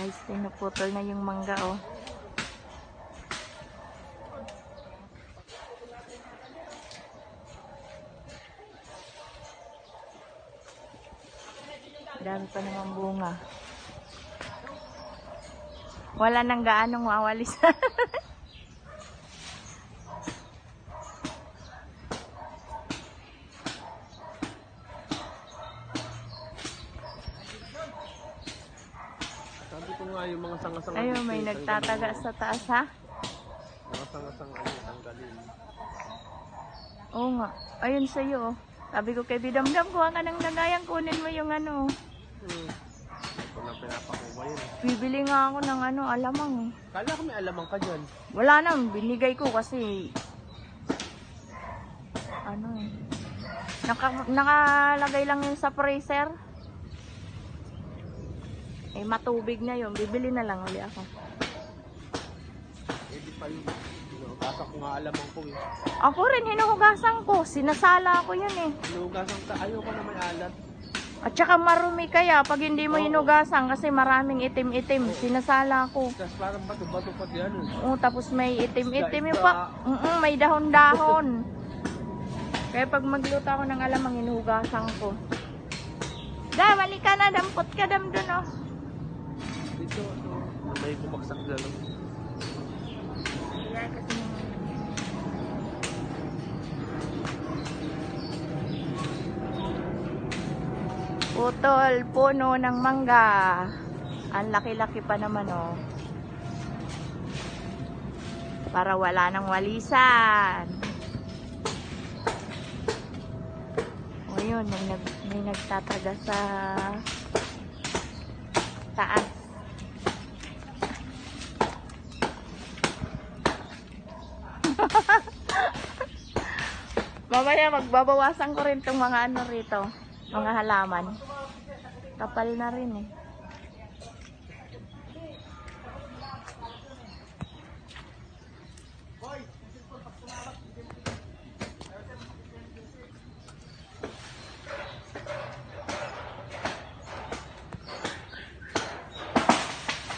Guys, pinuputol na yung mangga, oh. Dami pa naman bunga. Wala nang gaanong mawalis. Sabi nga yung mga sanga-sanga. Ayun, may tanggalin nagtataga sa taas, ha? Mga sanga-sanga ano, tanggalin. Oo nga. Ayun sa'yo, oh. Sabi ko kay Bidamdam, kuha ka ng nagayang, kunin mo yung ano. Hmm. Ito na pinapakuha yun. Bibili nga ako ng ano, alamang eh. Kala ko may alamang ka dyan. Wala na, binigay ko kasi ano eh. Naka, nakalagay lang yun sa freezer. Eh matubig na yun, bibili na lang uli ako. Eh di pa yun. Hinugasan ko nga alamang ko eh. Ako rin, hinuhugasan ko. Sinasala ko yun eh. Hinugasan ka. Ayoko na may alat. At saka marumi kaya pag hindi mo Oo. hinugasan kasi maraming itim-itim. Sinasala ko. Tapos parang bato-bato pa yan. eh. Oo, tapos may itim-itim yung pa. Mm may dahon-dahon. Kaya pag magluto ako ng alamang, hinuhugasan ko. Da, mali ka na. Dampot ka dam dun, oh. May bumaksak dyan. Ayan, kasi Putol, puno ng mangga. Ang laki-laki pa naman, oh. Para wala nang walisan. O yun, may, nag, may nagtataga sa taas. Mamaya magbabawasan ko rin tong mga ano rito, mga halaman. Kapal na rin eh.